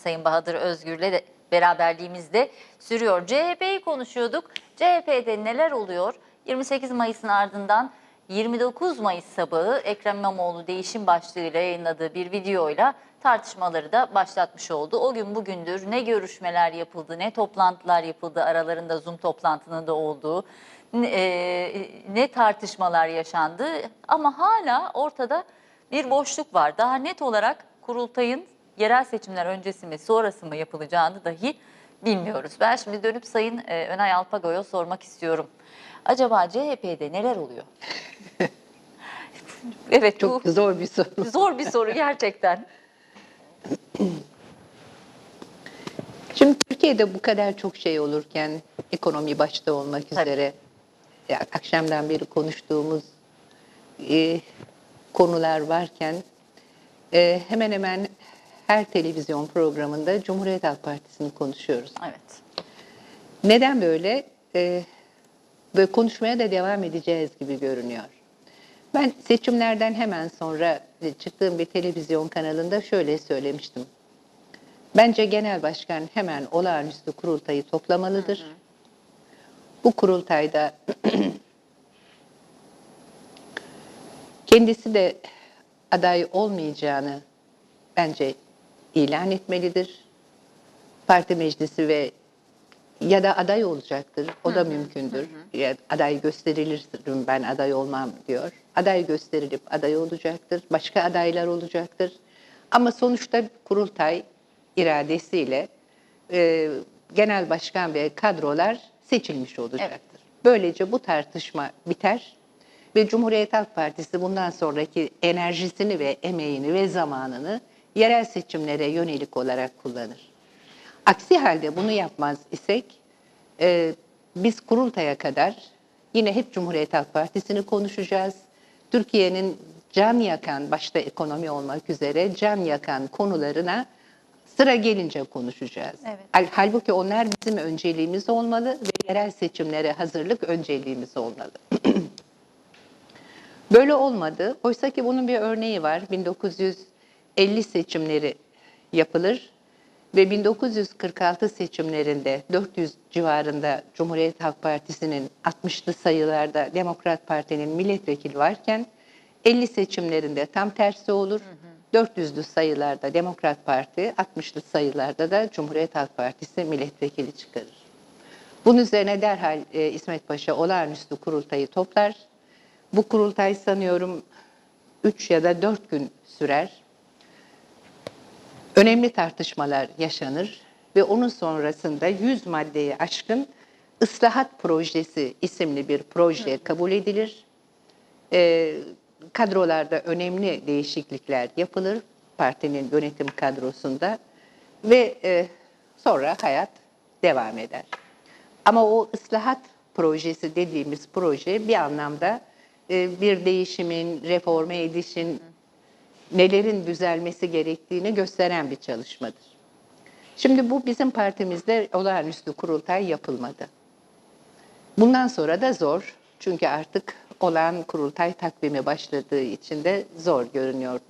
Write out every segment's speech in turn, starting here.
Sayın Bahadır Özgür'le de beraberliğimizde sürüyor. CHP'yi konuşuyorduk. CHP'de neler oluyor? 28 Mayıs'ın ardından 29 Mayıs sabahı Ekrem İmamoğlu değişim başlığıyla yayınladığı bir videoyla tartışmaları da başlatmış oldu. O gün bugündür ne görüşmeler yapıldı, ne toplantılar yapıldı aralarında Zoom toplantının da olduğu, ne, e, ne tartışmalar yaşandı ama hala ortada bir boşluk var. Daha net olarak kurultayın yerel seçimler öncesi mi sonrası mı yapılacağını dahi bilmiyoruz. Ben şimdi dönüp Sayın e, Önay Alpago'ya sormak istiyorum. Acaba CHP'de neler oluyor? evet Çok bu zor bir soru. zor bir soru gerçekten. Şimdi Türkiye'de bu kadar çok şey olurken ekonomi başta olmak Tabii. üzere ya, akşamdan beri konuştuğumuz e, konular varken e, hemen hemen her televizyon programında Cumhuriyet Halk Partisi'ni konuşuyoruz. Evet. Neden böyle? E, böyle konuşmaya da devam edeceğiz gibi görünüyor. Ben seçimlerden hemen sonra çıktığım bir televizyon kanalında şöyle söylemiştim. Bence genel başkan hemen olağanüstü kurultayı toplamalıdır. Bu kurultayda kendisi de aday olmayacağını bence ilan etmelidir. Parti meclisi ve ya da aday olacaktır. O da mümkündür. Ya aday gösterilirim ben aday olmam diyor. Aday gösterilip aday olacaktır. Başka adaylar olacaktır. Ama sonuçta kurultay iradesiyle e, genel başkan ve kadrolar seçilmiş olacaktır. Böylece bu tartışma biter ve Cumhuriyet Halk Partisi bundan sonraki enerjisini ve emeğini ve zamanını yerel seçimlere yönelik olarak kullanır. Aksi halde bunu yapmaz isek e, biz kurultaya kadar yine hep Cumhuriyet Halk Partisi'ni konuşacağız. Türkiye'nin can yakan, başta ekonomi olmak üzere can yakan konularına sıra gelince konuşacağız. Evet. Hal- Halbuki onlar bizim önceliğimiz olmalı ve yerel seçimlere hazırlık önceliğimiz olmalı. Böyle olmadı. Oysa ki bunun bir örneği var. 1950 seçimleri yapılır ve 1946 seçimlerinde 400 civarında Cumhuriyet Halk Partisi'nin 60'lı sayılarda Demokrat Parti'nin milletvekili varken 50 seçimlerinde tam tersi olur. 400'lü sayılarda Demokrat Parti, 60'lı sayılarda da Cumhuriyet Halk Partisi milletvekili çıkarır. Bunun üzerine derhal e, İsmet Paşa olağanüstü kurultayı toplar. Bu kurultay sanıyorum 3 ya da 4 gün sürer. Önemli tartışmalar yaşanır ve onun sonrasında 100 maddeyi aşkın ıslahat projesi isimli bir proje kabul edilir. Ee, kadrolarda önemli değişiklikler yapılır partinin yönetim kadrosunda ve e, sonra hayat devam eder. Ama o ıslahat projesi dediğimiz proje bir anlamda e, bir değişimin, reforme edişin, nelerin düzelmesi gerektiğini gösteren bir çalışmadır. Şimdi bu bizim partimizde olağanüstü kurultay yapılmadı. Bundan sonra da zor. Çünkü artık olan kurultay takvimi başladığı için de zor görünüyor.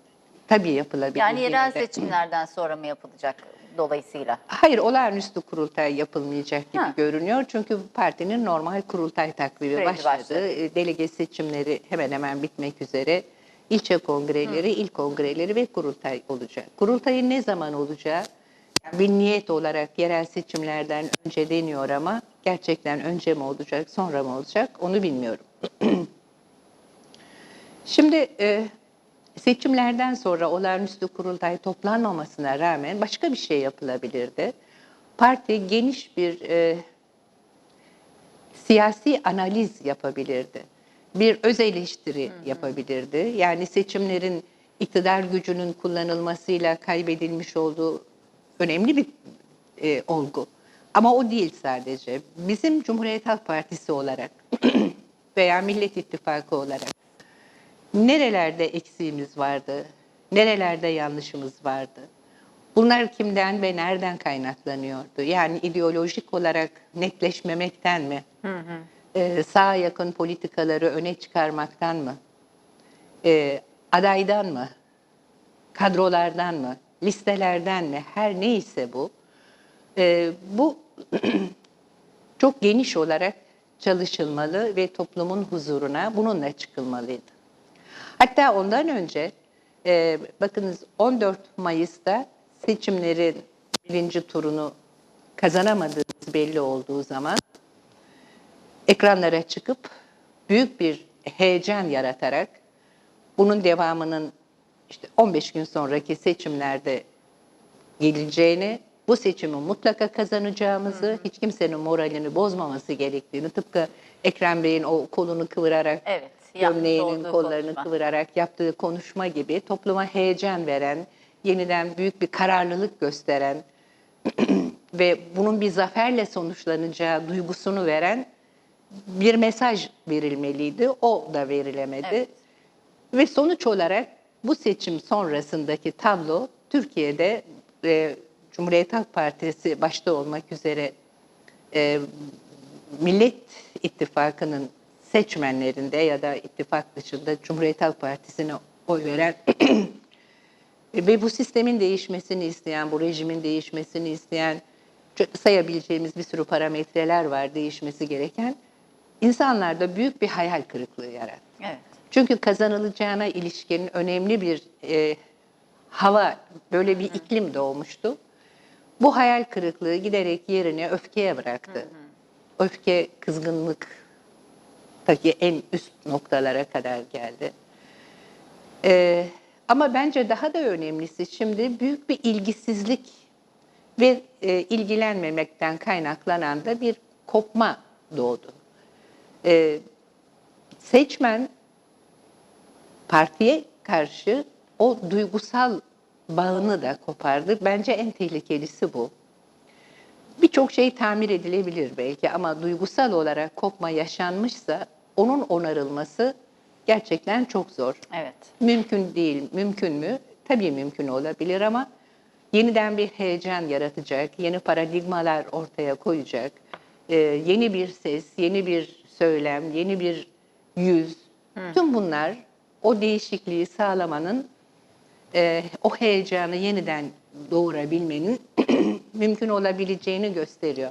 Tabii yapılabilir. Yani yerel de. seçimlerden sonra mı yapılacak dolayısıyla? Hayır, olağanüstü kurultay yapılmayacak gibi Ha. görünüyor. Çünkü partinin normal kurultay takvimi Süreci başladı. başladı. Delege seçimleri hemen hemen bitmek üzere. İlçe kongreleri, il kongreleri ve kurultay olacak. Kurultayın ne zaman olacağı yani bir niyet olarak yerel seçimlerden önce deniyor ama gerçekten önce mi olacak, sonra mı olacak onu bilmiyorum. Şimdi e, seçimlerden sonra olağanüstü kurultay toplanmamasına rağmen başka bir şey yapılabilirdi. Parti geniş bir e, siyasi analiz yapabilirdi. Bir öz eleştiri yapabilirdi. Yani seçimlerin iktidar gücünün kullanılmasıyla kaybedilmiş olduğu önemli bir e, olgu. Ama o değil sadece. Bizim Cumhuriyet Halk Partisi olarak veya Millet İttifakı olarak nerelerde eksiğimiz vardı, nerelerde yanlışımız vardı? Bunlar kimden ve nereden kaynaklanıyordu? Yani ideolojik olarak netleşmemekten mi? Ee, sağa yakın politikaları öne çıkarmaktan mı? Ee, adaydan mı? Kadrolardan mı? listelerden mi her neyse bu e, bu çok geniş olarak çalışılmalı ve toplumun huzuruna bununla çıkılmalıydı. Hatta ondan önce e, bakınız 14 Mayıs'ta seçimlerin birinci turunu kazanamadığımız belli olduğu zaman ekranlara çıkıp büyük bir heyecan yaratarak bunun devamının işte 15 gün sonraki seçimlerde geleceğini, bu seçimi mutlaka kazanacağımızı, hiç kimsenin moralini bozmaması gerektiğini, tıpkı Ekrem Bey'in o kolunu kıvırarak, Evet, gömleğinin kollarını konuşma. kıvırarak yaptığı konuşma gibi topluma heyecan veren, yeniden büyük bir kararlılık gösteren ve bunun bir zaferle sonuçlanacağı duygusunu veren bir mesaj verilmeliydi. O da verilemedi. Evet. Ve sonuç olarak bu seçim sonrasındaki tablo Türkiye'de e, Cumhuriyet Halk Partisi başta olmak üzere e, Millet İttifakı'nın seçmenlerinde ya da ittifak dışında Cumhuriyet Halk Partisi'ne oy veren ve bu sistemin değişmesini isteyen, bu rejimin değişmesini isteyen sayabileceğimiz bir sürü parametreler var değişmesi gereken. İnsanlarda büyük bir hayal kırıklığı yarattı. Evet. Çünkü kazanılacağına ilişkin önemli bir e, hava, böyle bir iklim doğmuştu. Bu hayal kırıklığı giderek yerini öfkeye bıraktı. Öfke, kızgınlık taki en üst noktalara kadar geldi. E, ama bence daha da önemlisi şimdi büyük bir ilgisizlik ve e, ilgilenmemekten kaynaklanan da bir kopma doğdu. E, seçmen partiye karşı o duygusal bağını da kopardı. Bence en tehlikelisi bu. Birçok şey tamir edilebilir belki ama duygusal olarak kopma yaşanmışsa onun onarılması gerçekten çok zor. Evet. Mümkün değil. Mümkün mü? Tabii mümkün olabilir ama yeniden bir heyecan yaratacak, yeni paradigmalar ortaya koyacak, e, yeni bir ses, yeni bir söylem, yeni bir yüz. Tüm bunlar o değişikliği sağlamanın, e, o heyecanı yeniden doğurabilmenin mümkün olabileceğini gösteriyor.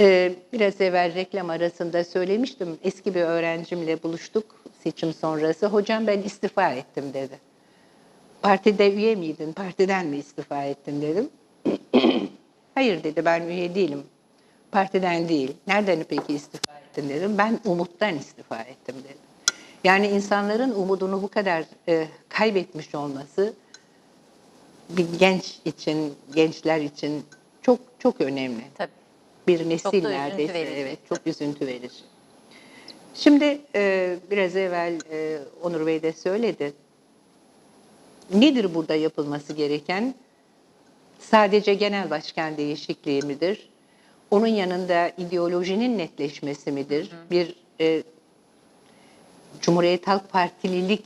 Ee, biraz evvel reklam arasında söylemiştim. Eski bir öğrencimle buluştuk seçim sonrası. Hocam ben istifa ettim dedi. Partide üye miydin? Partiden mi istifa ettin dedim. Hayır dedi ben üye değilim. Partiden değil. Nereden peki istifa ettin dedim. Ben umuttan istifa ettim dedim. Yani insanların umudunu bu kadar e, kaybetmiş olması bir genç için, gençler için çok çok önemli Tabii. bir nesil Çok neredeyse. verici. Evet, çok üzüntü verici. Şimdi e, biraz evvel e, Onur Bey de söyledi. Nedir burada yapılması gereken? Sadece genel başkan değişikliği midir? Onun yanında ideolojinin netleşmesi midir? Bir e, Cumhuriyet Halk Partililik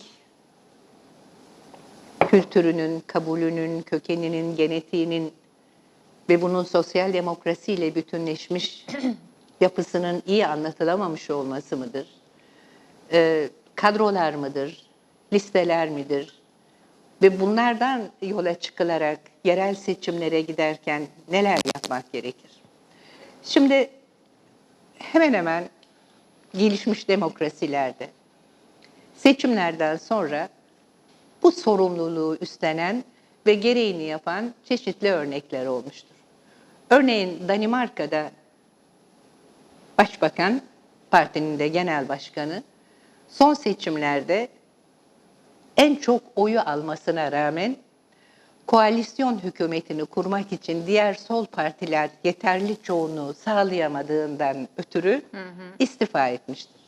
kültürünün, kabulünün, kökeninin, genetiğinin ve bunun sosyal demokrasiyle bütünleşmiş yapısının iyi anlatılamamış olması mıdır? Ee, kadrolar mıdır? Listeler midir? Ve bunlardan yola çıkılarak yerel seçimlere giderken neler yapmak gerekir? Şimdi hemen hemen gelişmiş demokrasilerde seçimlerden sonra bu sorumluluğu üstlenen ve gereğini yapan çeşitli örnekler olmuştur. Örneğin Danimarka'da başbakan, partinin de genel başkanı son seçimlerde en çok oyu almasına rağmen koalisyon hükümetini kurmak için diğer sol partiler yeterli çoğunluğu sağlayamadığından ötürü istifa etmiştir.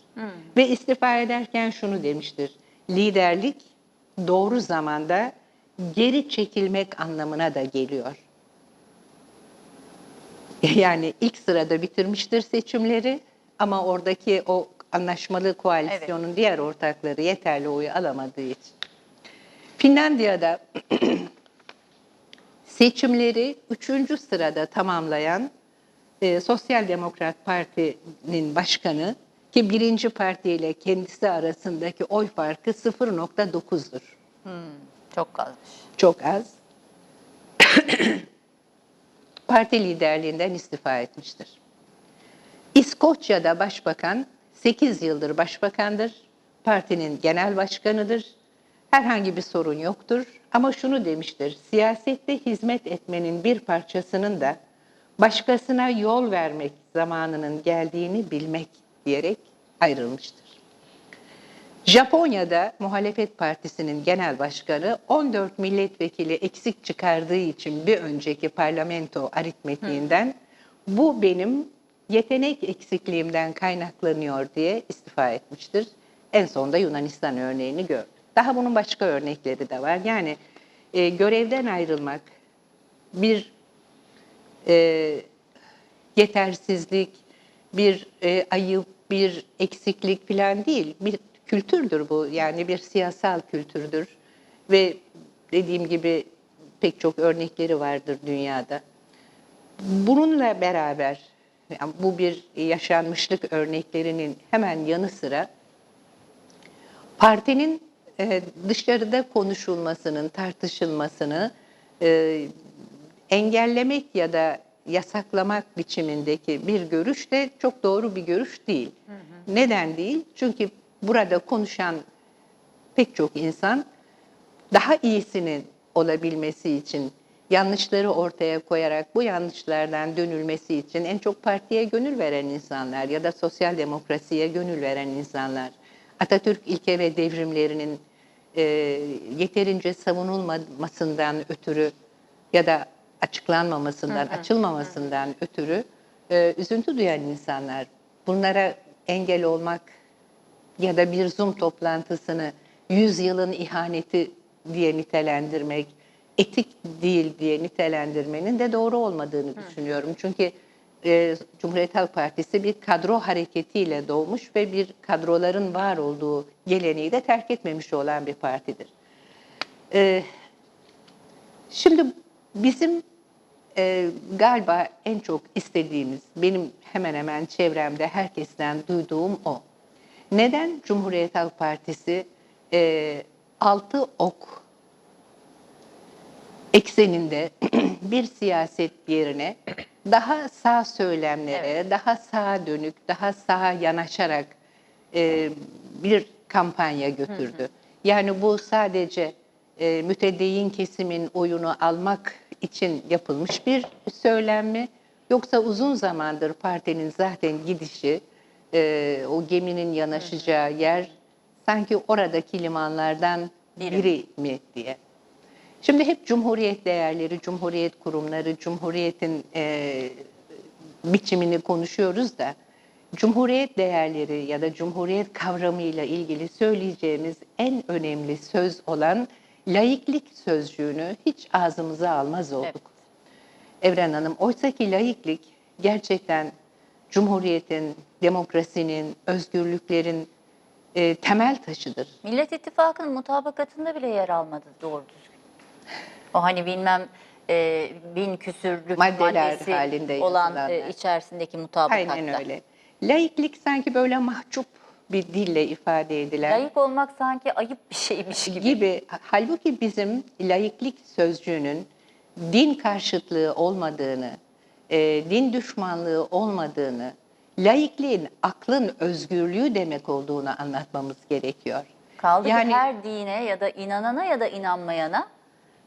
Ve istifa ederken şunu demiştir. Liderlik doğru zamanda geri çekilmek anlamına da geliyor. Yani ilk sırada bitirmiştir seçimleri ama oradaki o anlaşmalı koalisyonun diğer ortakları yeterli oyu alamadığı için. Finlandiya'da seçimleri üçüncü sırada tamamlayan e, Sosyal Demokrat Parti'nin başkanı ki birinci partiyle kendisi arasındaki oy farkı 0.9'dur. Çok azmış. Çok az. Parti liderliğinden istifa etmiştir. İskoçya'da başbakan 8 yıldır başbakandır. Partinin genel başkanıdır. Herhangi bir sorun yoktur. Ama şunu demiştir. Siyasette hizmet etmenin bir parçasının da başkasına yol vermek zamanının geldiğini bilmek diyerek ayrılmıştır. Japonya'da muhalefet partisinin genel başkanı 14 milletvekili eksik çıkardığı için bir önceki parlamento aritmetiğinden bu benim yetenek eksikliğimden kaynaklanıyor diye istifa etmiştir. En sonunda Yunanistan örneğini gördük. Daha bunun başka örnekleri de var. Yani e, görevden ayrılmak bir e, yetersizlik, bir e, ayıp, bir eksiklik falan değil. Bir kültürdür bu. Yani bir siyasal kültürdür. Ve dediğim gibi pek çok örnekleri vardır dünyada. Bununla beraber yani bu bir yaşanmışlık örneklerinin hemen yanı sıra partinin e, dışarıda konuşulmasının, tartışılmasını e, engellemek ya da yasaklamak biçimindeki bir görüş de çok doğru bir görüş değil. Neden değil? Çünkü burada konuşan pek çok insan daha iyisinin olabilmesi için yanlışları ortaya koyarak bu yanlışlardan dönülmesi için en çok partiye gönül veren insanlar ya da sosyal demokrasiye gönül veren insanlar. Atatürk ilke ve devrimlerinin e, yeterince savunulmamasından ötürü ya da açıklanmamasından, açılmamasından ötürü e, üzüntü duyan insanlar. Bunlara engel olmak ya da bir Zoom toplantısını 100 yılın ihaneti diye nitelendirmek, etik değil diye nitelendirmenin de doğru olmadığını düşünüyorum. Çünkü e, Cumhuriyet Halk Partisi bir kadro hareketiyle doğmuş ve bir kadroların var olduğu geleneği de terk etmemiş olan bir partidir. E, şimdi bizim e, galiba en çok istediğimiz, benim hemen hemen çevremde herkesten duyduğum o. Neden Cumhuriyet Halk Partisi e, altı ok ekseninde bir siyaset yerine daha sağ söylemlere, daha sağa dönük, daha sağa yanaşarak e, bir kampanya götürdü. Yani bu sadece e, mütedeyyin kesimin oyunu almak için yapılmış bir söylem mi? Yoksa uzun zamandır partinin zaten gidişi, e, o geminin yanaşacağı yer sanki oradaki limanlardan Biri. biri mi diye. Şimdi hep cumhuriyet değerleri, cumhuriyet kurumları, cumhuriyetin e, biçimini konuşuyoruz da cumhuriyet değerleri ya da cumhuriyet kavramıyla ilgili söyleyeceğimiz en önemli söz olan laiklik sözcüğünü hiç ağzımıza almaz olduk. Evet. Evren Hanım, oysa ki laiklik gerçekten cumhuriyetin, demokrasinin, özgürlüklerin e, temel taşıdır. Millet İttifakı'nın mutabakatında bile yer almadı doğru düzgün. O hani bilmem e, bin küsürlük Maddeler maddesi halinde olan yazılanlar. e, içerisindeki mutabakatta. Aynen öyle. Laiklik sanki böyle mahcup bir dille ifade edilen Layık olmak sanki ayıp bir şeymiş gibi. gibi. Halbuki bizim laiklik sözcüğünün din karşıtlığı olmadığını, e, din düşmanlığı olmadığını, laikliğin aklın özgürlüğü demek olduğunu anlatmamız gerekiyor. Kaldı Yani- ki her dine ya da inanana ya da inanmayana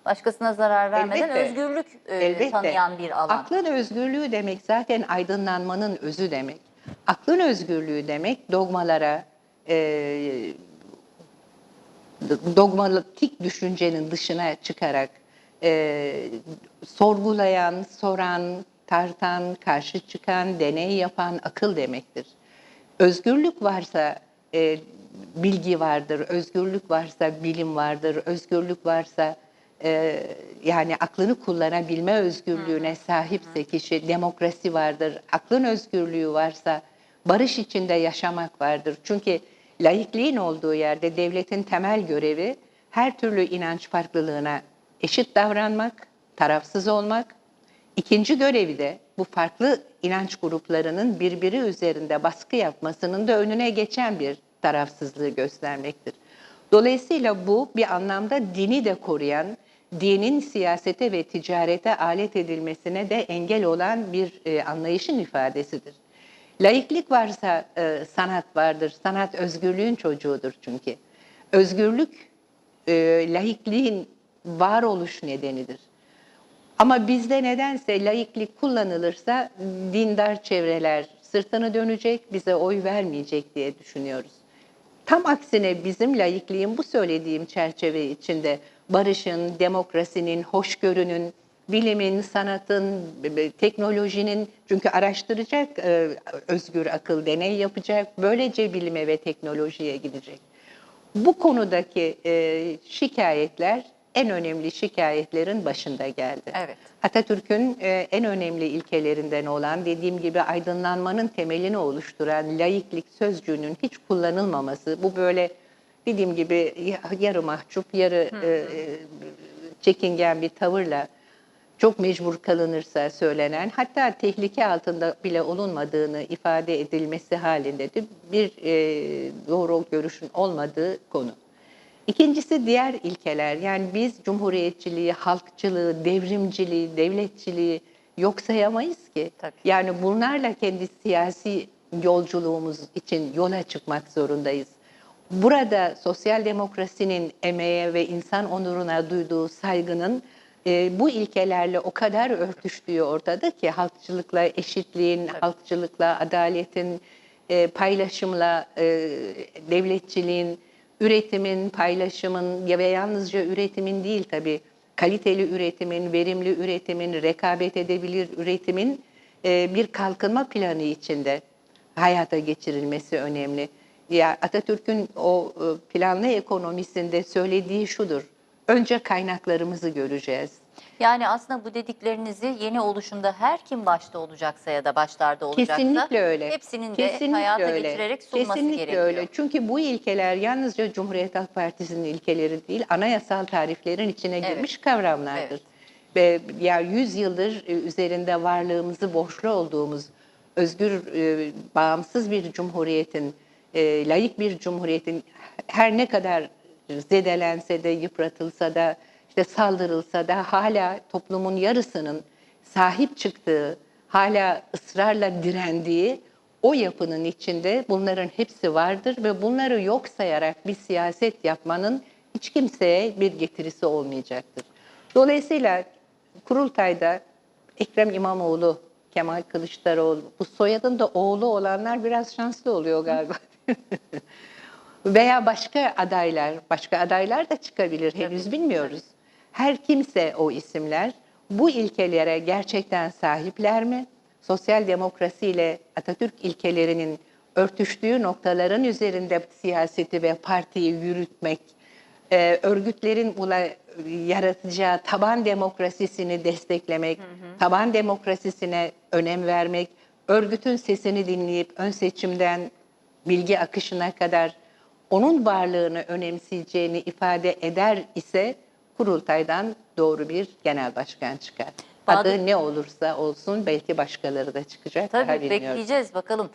başkasına zarar vermeden Elbette. özgürlük e, Elbette. tanıyan bir alan. Aklın özgürlüğü demek zaten aydınlanmanın özü demek. Aklın özgürlüğü demek dogmalara, e, dogmatik düşüncenin dışına çıkarak e, sorgulayan, soran, tartan, karşı çıkan, deney yapan akıl demektir. Özgürlük varsa e, bilgi vardır, özgürlük varsa bilim vardır, özgürlük varsa e, yani aklını kullanabilme özgürlüğüne sahipse kişi demokrasi vardır. Aklın özgürlüğü varsa barış içinde yaşamak vardır. Çünkü laikliğin olduğu yerde devletin temel görevi her türlü inanç farklılığına eşit davranmak, tarafsız olmak. İkinci görevi de bu farklı inanç gruplarının birbiri üzerinde baskı yapmasının da önüne geçen bir tarafsızlığı göstermektir. Dolayısıyla bu bir anlamda dini de koruyan, dinin siyasete ve ticarete alet edilmesine de engel olan bir e, anlayışın ifadesidir. Laiklik varsa e, sanat vardır. Sanat özgürlüğün çocuğudur çünkü. Özgürlük e, laikliğin varoluş nedenidir. Ama bizde nedense laiklik kullanılırsa dindar çevreler sırtını dönecek, bize oy vermeyecek diye düşünüyoruz. Tam aksine bizim laikliğin bu söylediğim çerçeve içinde barışın, demokrasinin, hoşgörünün, bilimin, sanatın, teknolojinin çünkü araştıracak, e, özgür akıl deney yapacak, böylece bilime ve teknolojiye gidecek. Bu konudaki e, şikayetler en önemli şikayetlerin başında geldi. Evet. Atatürk'ün e, en önemli ilkelerinden olan dediğim gibi aydınlanmanın temelini oluşturan laiklik sözcüğünün hiç kullanılmaması bu böyle dediğim gibi ya- yarı mahcup yarı e, e, çekingen bir tavırla çok mecbur kalınırsa söylenen hatta tehlike altında bile olunmadığını ifade edilmesi halinde de bir e, doğru görüşün olmadığı konu. İkincisi diğer ilkeler. Yani biz cumhuriyetçiliği, halkçılığı, devrimciliği, devletçiliği yok sayamayız ki. Tabii. Yani bunlarla kendi siyasi yolculuğumuz için yola çıkmak zorundayız. Burada sosyal demokrasinin emeğe ve insan onuruna duyduğu saygının e, bu ilkelerle o kadar örtüştüğü ortada ki halkçılıkla eşitliğin, halkçılıkla adaletin, e, paylaşımla e, devletçiliğin, üretimin, paylaşımın ya ve yalnızca üretimin değil tabii kaliteli üretimin, verimli üretimin, rekabet edebilir üretimin e, bir kalkınma planı içinde hayata geçirilmesi önemli. Ya Atatürk'ün o e, planlı ekonomisinde söylediği şudur. Önce kaynaklarımızı göreceğiz. Yani aslında bu dediklerinizi yeni oluşumda her kim başta olacaksa ya da başlarda olacaksa Kesinlikle öyle. hepsinin de Kesinlikle hayata öyle. geçirerek sunması Kesinlikle gerekiyor. öyle. Çünkü bu ilkeler yalnızca Cumhuriyet Halk Partisi'nin ilkeleri değil, anayasal tariflerin içine Evet. girmiş kavramlardır. Ve ya 100 yıldır e, üzerinde varlığımızı borçlu olduğumuz özgür, e, bağımsız bir cumhuriyetin, e, layık bir cumhuriyetin her ne kadar zedelense de, yıpratılsa da, işte saldırılsa da hala toplumun yarısının sahip çıktığı, hala ısrarla direndiği o yapının içinde bunların hepsi vardır ve bunları yok sayarak bir siyaset yapmanın hiç kimseye bir getirisi olmayacaktır. Dolayısıyla kurultayda Ekrem İmamoğlu, Kemal Kılıçdaroğlu, bu soyadın da oğlu olanlar biraz şanslı oluyor galiba. Veya başka adaylar, başka adaylar da çıkabilir henüz bilmiyoruz. Her kimse o isimler bu ilkelere gerçekten sahipler mi? Sosyal demokrasi ile Atatürk ilkelerinin örtüştüğü noktaların üzerinde siyaseti ve partiyi yürütmek, e, örgütlerin ula, yaratacağı taban demokrasisini desteklemek, taban demokrasisine önem vermek, örgütün sesini dinleyip ön seçimden bilgi akışına kadar onun varlığını önemseyeceğini ifade eder ise kurultaydan doğru bir genel başkan çıkar. Bahadır- Adı ne olursa olsun belki başkaları da çıkacak. Tabii bekleyeceğiz bakalım.